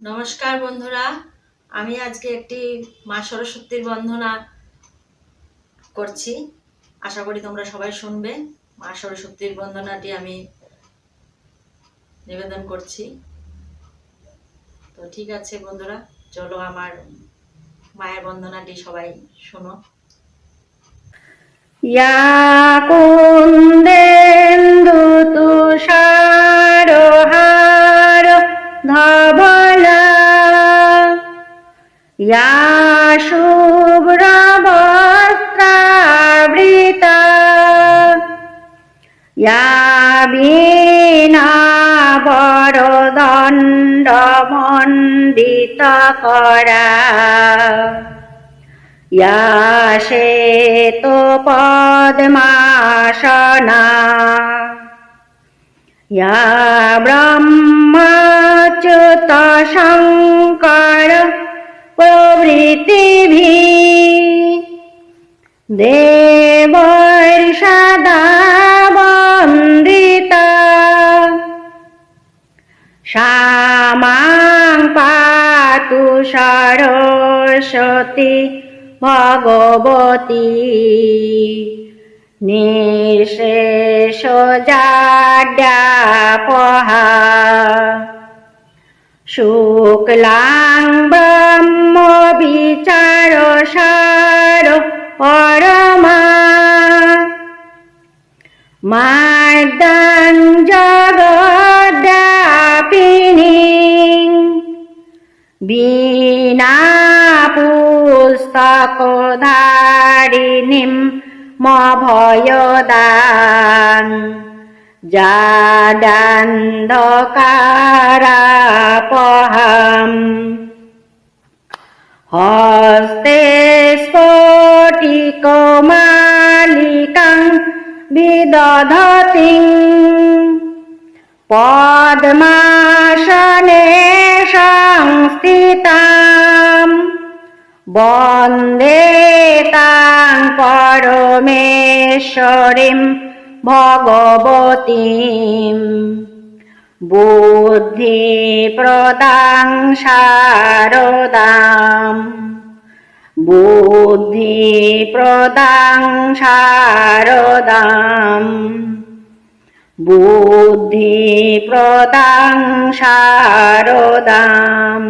নমস্কার বন্ধুরা। আমি আজকে একটি মা সরস্বতীর বন্ধনা করছি। আশা করি তোমরা সবাই শুনবে। মা সরস্বতীর বন্ধনাটি আমি নিবেদন করছি। তো ঠিক আছে বন্ধুরা, চলো আমার মায়ের বন্ধনাটি সবাই শোনো। ইয়া তুষার ধবা या शुभ्रवस्त्रावृता या वीणा वरदण्डमण्डितकरा या श्वेतपद्मासना या ब्रह्मच्युतशङ्कर প্রভৃতিভি দেবর সদা বন্দিতা। শ্যামাং পাতু সরস্বতী ভগবতী। নিঃশেষ জাড্যাপহা শুক্লাং বিচার সার পরমা মার্দং জগদ্যাপিনী বীণা পুস্তকধারিণীম মভয়দান। জাডান্ধকারাপহাম হস্তে স্ফটিকমালিকাং বিদধতিং। পদ্মাসনে সংস্থিতাম। বন্দে তাং পরমেশ্বরীম ভগবতীম। বুদ্ধি প্রদান শারদাম বুদ্ধি প্রদান সারদাম। বুদ্ধি প্রদান শারদাম